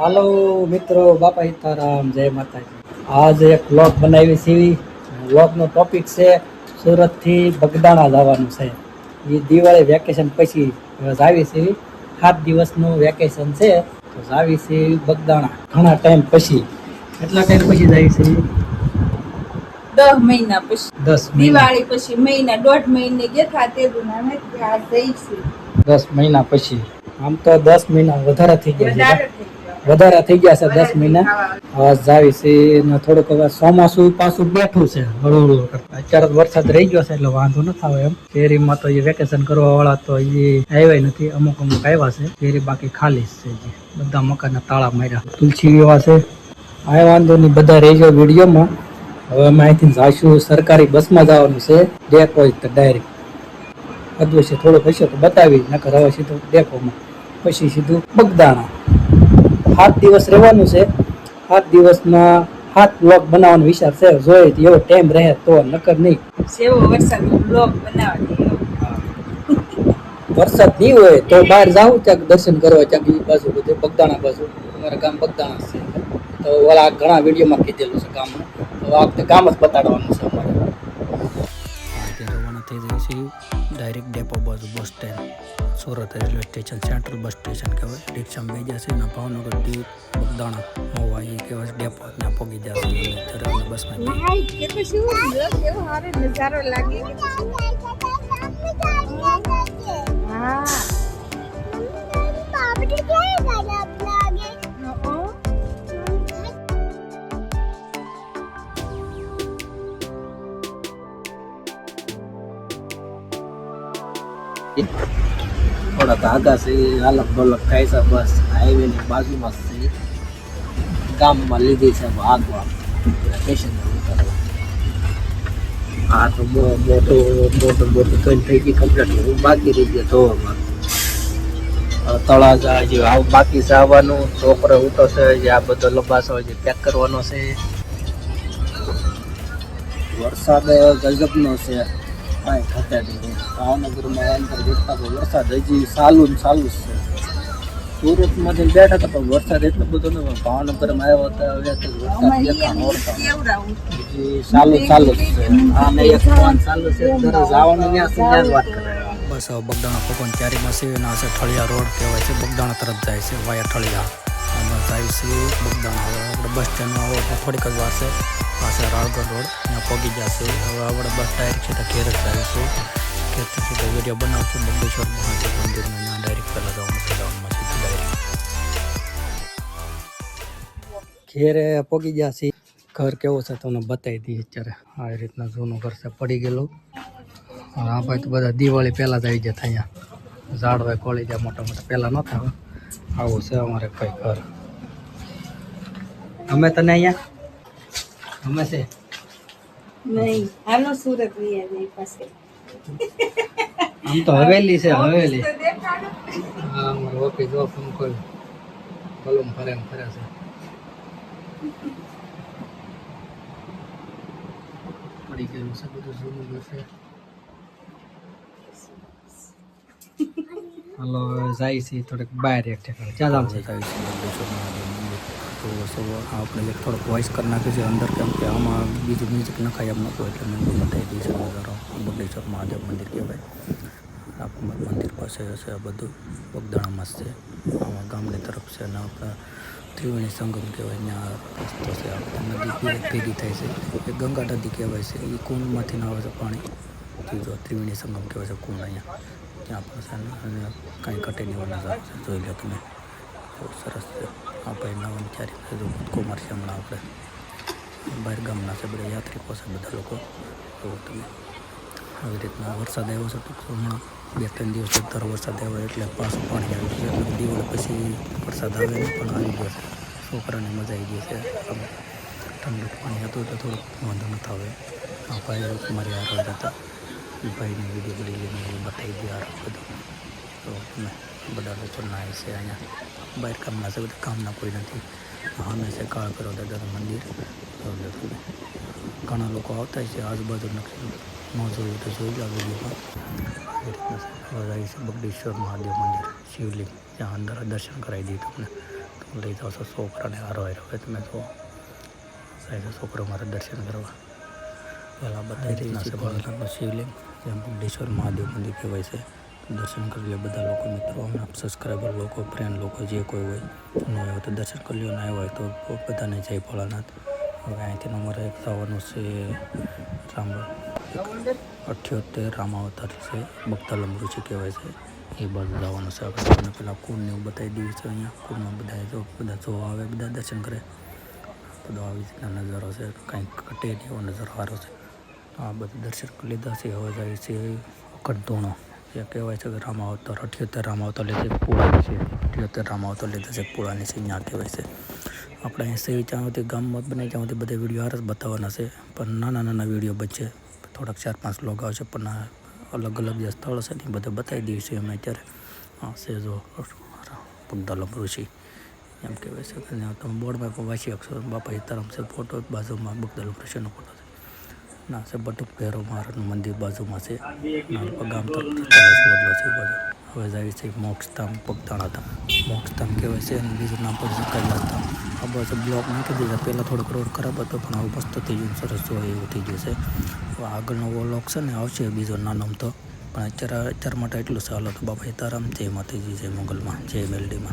હાલો મિત્રો બાપા સીતારામ જય માતાજી. આજે એક બ્લોગ બનાવી સીવી. બ્લોગનો ટોપિક છે સુરતથી બગદાણા જવાનું છે. એ દિવાળી વેકેશન પછી જાવી સીવી. સાત દિવસનું વેકેશન છે તો જાવી છે બગદાણા. ઘણા ટાઈમ પછી. કેટલા ટાઈમ પછી જાવી છે દસ મહિના પછી. દસ દિવાળી પછી મહિના દોઢ મહિને ગયા તે દસ મહિના પછી. આમ તો દસ મહિના વધારે થઈ ગયા છે. વધારે થઈ ગયો. છે દસ મહિના. અવાજ જાવી છે ને થોડુંક હવે ચોમાસું પાછું બેઠું છે હળવું કરતા. અત્યારે વરસાદ રહી ગયો છે એટલે વાંધો ન આવે એમ. કેરીમાં તો એ વેકેશન કરવા વાળા તો એ આવ્યા નથી અમુક અમુક આવ્યા છે. કેરી બાકી ખાલી છે જે. બધા મકાનના તાળા માર્યા. તુલસી એવા છે. આ વાંધો નહીં બધા રહી ગયો વિડીયોમાં. હવે અમે અહીંથી જાશું સરકારી બસમાં જવાનું છે ડેક હોય તો ડાયરેક્ટ અદવશ્ય થોડુંક હશે તો બતાવી નકર હવે સીધું ડેપોમાં. પછી સીધું બગદાણા. સાત દિવસ રહેવાનું છે. સાત દિવસમાં સાત બ્લોક બનાવવાનો વિચાર છે. જોઈએ એવો ટાઈમ રહે તો નકર નહીં. સેવો વરસાદ બ્લોક બનાવવાની વરસાદ નહીં હોય તો બહાર જાવ ક્યાંક દર્શન કરવા ક્યાંક એ બાજુ બધે બગદાણા બાજુ. અમારા ગામ બગદાણા છે. તો ઓલા ઘણા વિડીયોમાં કીધેલું છે ગામનું. તો આ વખતે ગામ જ બતાડવાનું છે અમારે. થઈ જાય છે ડાયરેક્ટ ડેપો બાજુ bus stand Surat railway station central bus station કહેવાય. રિક્ષામાં બેસી જશે ને ભાવનગર દીવ બગદાણા મોવા એ કહેવાય ડેપો ત્યાં પગી જશે. બસમાં હં. થોડાક ધાગા છે અલગ બલક થાય છે, બસ હાઈવે ની બાજુમાં છે. ગામમાં લીધી છે આગવા. સ્ટેશન આ તો મોટો મોટો, મોટું કઈ થઈ ગઈ કમ્પ્લીટ બાકી રહી ગયો ધોવામાં. તળાજા જે બાકી છે આવવાનું. છોકરો ઉઠો છે, જે આ બધો લંબાસો જે પેક કરવાનો છે. વરસાદ ગજબનો છે. કાંઈ ઘટે નહીં. ભાવનગરમાં અંદર જેટલા તો વરસાદ હજી ચાલુ ને ચાલુ જ છે. સુરતમાં જઈને બેઠા હતા પણ વરસાદ એટલો બધો ન ભાવનગરમાં આવ્યો હતા હવે તો વરસાદ દેખા નોરતા ચાલુ જ છે. આને એક ફોન ચાલુ છે. ઘરે જવાનું ત્યાં છે જ વાત કરે. બસ બગદાણા પકવાન ચારીમાં છે એના છે ઠળિયા રોડ કહેવાય છે. બગદાણા તરફ જાય છે વાયા ઠળિયા. આમાં જાય છે બગદાણા હવે આપણે બસ સ્ટેન્ડમાં આવો એટલે થોડીક જ વાર છે. પાસે રાળગઢ રોડ, ત્યાં પગી જશે. હવે આપણે બસ ડાયરેક્ટ છે તો ઘેર જ જઈશું. ઘેરથી સીધો વીડિયો બનાવશું. બગડેશ્વર મહાદેવ મંદિરનું ત્યાં ડાયરેક્ટ પહેલાં જવાનું જવાનું સીધું ડાયરેક્ટ ઘેરે ગયા છે ઘર કેવું છે તમને બતાવી દઈએ અત્યારે. આ રીતના જૂનું ઘર છે, પડી ગયેલું. હા ભાઈ તો બધા દિવાળી પહેલાં જ આવી જતા અહીંયા. ઝાડવાય કોળી જાય મોટા મોટા પહેલાં ન થાય આવું છે અમારે કઈ ઘર. અમે તને અહીંયા? અમે છે. નહીં હાલો સુરત પાસે આમ તો હવેલી છે હવેલી. હા અમારું ઓફિસ જો ફોન કોઈ બલૂમ ફરે ફરે છે. પડી છે બધું જૂનું છે. હાલો જાય છે થોડીક બહાર એક ઠેકાણે. જાય છે તો સૌ આપણે એક થોડોક વોઇસ કરી નાખ્યું છે અંદર, કેમ કે આમાં બીજું મ્યુઝિક નખાય એમ નહોતું, એટલે મેં બતાવી છે નજારો, બગડેશ્વર, મહાદેવ મંદિર કહેવાય. આપણું મંદિર પાસે હશે, આ બધું બગદાણામાં જ છે. આમાં ગામની તરફ છે અને આપણા ત્રિવેણી સંગમ કહેવાય, ત્યાં રસ્તો છે, આપણે નદી ભેગી થાય છે એ ગંગા નદી કહેવાય છે એ કુંડમાંથી ના આવે છે પાણી. જો ત્રિવેણી સંગમ કહેવાય છે કુંડ અહીંયા. ત્યાં પણ છે અને કાંઈ ઘટે નહીં જોઈ લો તમે. બહુ સરસ છે. આ ભાઈ નવા વિચારી જો કૂદકો મારશે હમણાં આપણે. બહાર ગામના છે બધા યાત્રિકો છે બધા લોકો. તો તમે. આવી રીતના વરસાદ આવ્યો છે ટૂંક હમણાં બે ત્રણ દિવસ દર વરસાદ આવ્યો એટલે પાછું પાણી આવી ગયું એટલે દિવાળી પછી વરસાદ આવે પણ આવી ગયો છે. છોકરાને મજા આવી ગઈ છે. ઠંડુ પાણી હતું તો થોડુંક વાંધો ન આવે આ ભાઈ મારી હાર હતા ભાઈને વીડિયો બધી લઈને બતાવી દે હાર બધું. તો તમે. બધા લોકો નાય છે અહીંયા. બહાર ગામના છે બધા કામના કોઈ નથી. હંમેશા કાળ કરો દાદાનું મંદિર. ઘણા લોકો આવતા છે આજુબાજુ નકશો ન જોયું તો જોઈ વિડીયોમાં છે. બગડેશ્વર મહાદેવ મંદિર શિવલિંગ. ત્યાં અંદર દર્શન કરાવી દઈએ તમને. તો લઈ જાઓ છો છોકરાને હારો હારો. હવે તમે તો છોકરો મારે દર્શન કરવા. પહેલાં બધા રીતના છે શિવલિંગ જેમ બગડેશ્વર મહાદેવ મંદિર કહેવાય છે દર્શન કરી લે બધા લોકો, મિત્રો. સબસ્ક્રાઈબર લોકો ફ્રેન્ડ લોકો જે કોઈ હોય ન હોય તો દર્શન કરી લ્યો. ના હોય તો બધાને જય ભોળાનાથ. હવે અહીંથી અમારે એક થવાનું છે, રામ અઠ્યોતેર રામાવતાર છે બગતાલમ છે કહેવાય છે. એ બાજુ જવાનું છે. આપણે તમને પહેલાં કુંડને એવું બતાવી દઈએ છે અહીંયા. કુંડમાં બધા જો બધા જોવા આવે, બધા દર્શન કરે. બધો આવી રીતના નજારો છે. કંઈક નહીં એવો નજારો સારો છે. આ બધું દર્શન કરી લીધા છે. હવે જાય છે કંટોણો જે કહેવાય છે કે રામાવતાર, અઠ્યોતેર રામાવતાર લીધે પુળાની છે. અઠ્યોતેર રામાવતાર લીધે છે પુળાની છે ત્યાં કહેવાય છે. આપણે અહીં સહી ચાહતી ગામમાં બને ચાહુંથી બધા વીડિયો હાર જ બતાવવાના છે. પણ નાના નાના વીડિયો બચે થોડાક ચાર પાંચ લોગ આવશે, પણ અલગ અલગ જે સ્થળ છે ને બધા બતાવી દઈએ છીએ અમે અત્યારે. હા, સેજો પગદાલમ ઋષિ, એમ કહેવાય છે. કે તમે બોર્ડમાં વાંચી શકશો. બાપા સીતારામ છે, ફોટો બાજુમાં બગદાલમ ઋષિનો ફોટો ના છે બટુક ભૈરવ મહારાજનું મંદિર બાજુમાં છે. નાનપા ગામ તરફ છે હવે જાય છે મોક્ષધામ પગતાણા ધામ મોક્ષધામ કહેવાય છે અને બીજું નામ પણ છે કૈલાસધામ. આ બાજુ બ્લોક નાખી દીધા. પહેલાં થોડોક રોડ ખરાબ હતો, પણ હવે મસ્ત થઈ ગયું સરસ હોય એવું થઈ ગયું છે. હવે આગળનો બ્લોક છે ને, આવશે બીજો નાનો તો. પણ અત્યારે, અત્યાર માટે એટલું સારું હતું બાપા, સીતારામ. જય માતાજી, જય મંગલમાં, જય મેલડીમાં.